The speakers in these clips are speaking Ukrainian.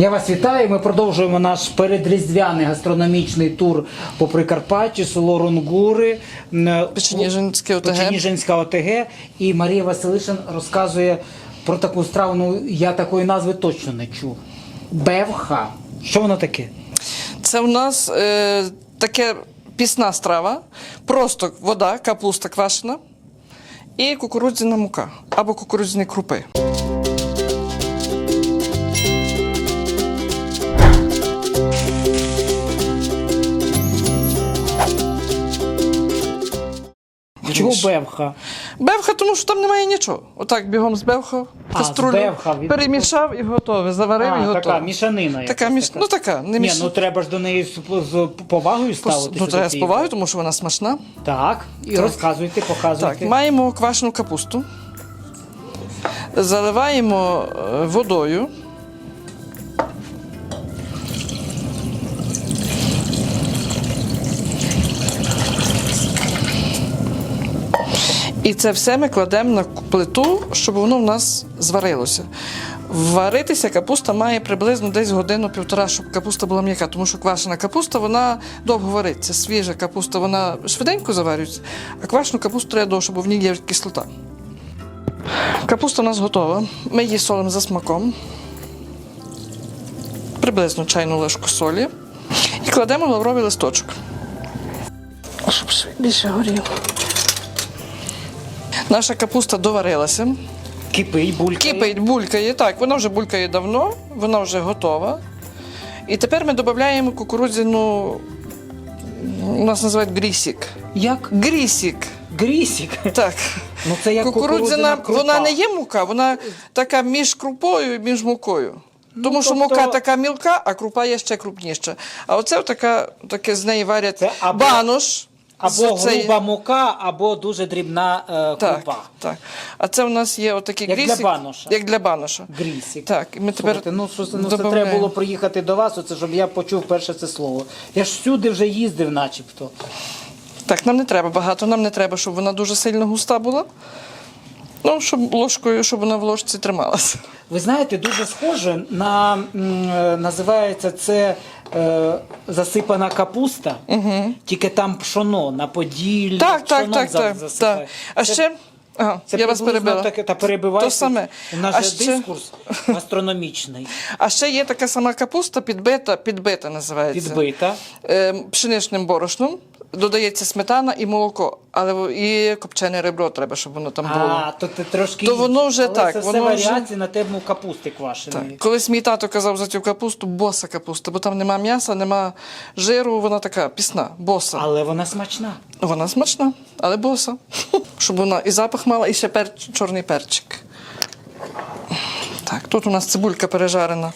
Я вас вітаю. Ми продовжуємо наш передріздвяний гастрономічний тур по Прикарпаттю, село Рунгури, Печеніжинське ОТГ. Печеніжинська ОТГ. І Марія Василишин розказує про таку страву. Ну я такої назви точно не чув. Бевха. Що воно таке? Це у нас е, таке пісна страва, просто вода, капуста квашена і кукурудзяна мука або кукурудзяні крупи. Чого бевха? Бевха, тому що там немає нічого. Отак бігом збевхав, А, каструлю, збевхав, від- перемішав і готове. Заварив і А, готове. така мішанина. Така якась міш... Ну така, не Ні, міш... ну треба ж до неї з, з повагою ставитися. Ну, до треба з цієї повагою, тому що вона смачна. Так, і розказуйте, показуйте. Так, маємо квашену капусту, заливаємо е, водою. І це все ми кладемо на плиту, щоб воно в нас зварилося. Варитися капуста має приблизно десь годину-півтора, щоб капуста була м'яка, тому що квашена капуста вона довго вариться. Свіжа капуста вона швиденько заварюється, а квашену капусту треба довше, бо в ній є кислота. Капуста у нас готова. Ми її солимо за смаком. Приблизно чайну ложку солі. І кладемо лавровий листочок. Щоб більше горіло. Наша капуста доварилася. Кипить, булькає. Кипить, булькає. Так, вона вже булькає давно, вона вже готова. І тепер ми додаємо кукурудзяну. У нас називають грісік. Як? Грісік. Грісік. Так. Ну це як Кукурудзяна, крупа. вона не є мука, вона така між крупою і між мукою. Тому що тобто- мука така мілка, а крупа є ще крупніша. А оце така, таке з неї варять Це або- банош. Або з груба мука, або дуже дрібна е, Так, крупа. так. А це у нас є отакий Як для баноша. Як для баноша. Грісік. Так, і ми тепер Слухайте, ну, що, це- ну це добавляємо. треба було приїхати до вас, оце, щоб я почув перше це слово. Я ж всюди вже їздив, начебто. Так, нам не треба багато, нам не треба, щоб вона дуже сильно густа була. Ну, щоб ложкою, щоб вона в ложці трималася. Ви знаєте, дуже схоже на м, е, називається це е, засипана капуста, угу. тільки там пшоно на поділлі. Так, так, пшоном так, так, так. А Це- ще. Ага, Це я вас перебила. Таке, та перебиває. То саме. У нас А же ще- дискурс астрономічний. А ще є така сама капуста, підбита, підбита називається. Підбита. Е, пшеничним борошном. Додається сметана і молоко, але і копчене ребро треба, щоб воно там було. А, то ти трошки. То воно вже Але так, Це все воно вже- варіації на тему капусти квашеної. Так. Колись мій тато казав за цю капусту боса капуста, бо там нема м'яса, нема жиру, вона така пісна, боса. Але вона смачна. Вона смачна, але боса. Щоб вона і запах мала, і ще пер... чорний перчик. Так, тут у нас цибулька пережарена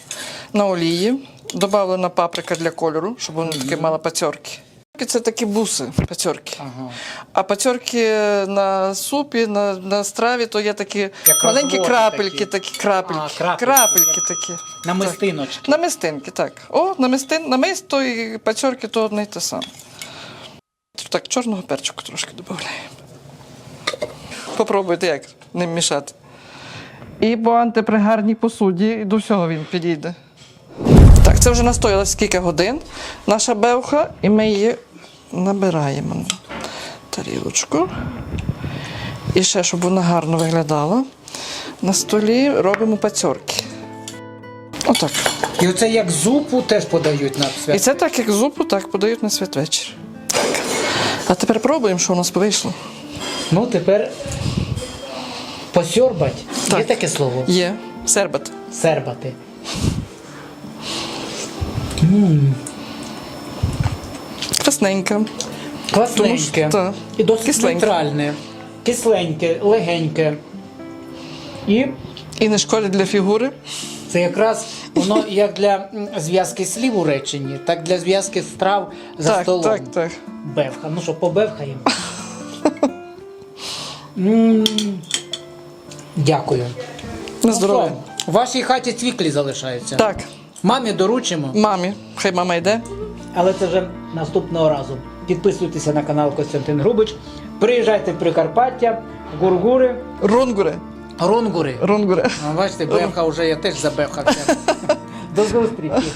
на олії, додавлена паприка для кольору, щоб вона таке мала пацьорки. Це такі буси, пацьорки. Ага. А пацьорки на супі, на, на страві, то є такі Як маленькі крапельки, такі. такі, крапельки. А, крапельки. крапельки такі. На Так. мистиночки. На мистинки, так. О, на мистин, на мисто і пацьорки то одне й те саме. Так, чорного перчику трошки додаємо. Попробуйте, як ним мішати. І по антипригарній посуді, і до всього він підійде. Так, це вже настоялось скільки годин. Наша бевха, і ми її набираємо на тарілочку. І ще, щоб вона гарно виглядала. На столі робимо пацьорки. Отак. І оце як зупу теж подають на І це так, як зупу, так подають на святвечір. Так. А тепер пробуємо, що у нас вийшло. Ну тепер посьорбать. Є таке слово? Є сербат. Сербати. Красненька. Класненьке. Тому що- І досить Кисленьке. нейтральне. Кисленьке, легеньке. І І не шкодить для фігури. це якраз воно як для м, зв'язки слів у реченні, так для зв'язки страв за так, столом. так, так. Бевха. Ну що, побевхаємо. М, Дякую. На здоров'я. Ну що, В вашій хаті цвіклі залишаються. Так, Мамі доручимо, мамі, хай мама йде. але це вже наступного разу. Підписуйтеся на канал Костянтин Грубич. Приїжджайте в Прикарпаття, Гургури, Рунгури. Рунгури. Рунгури. Бачите, бевха вже я теж забевхався. До зустрічі.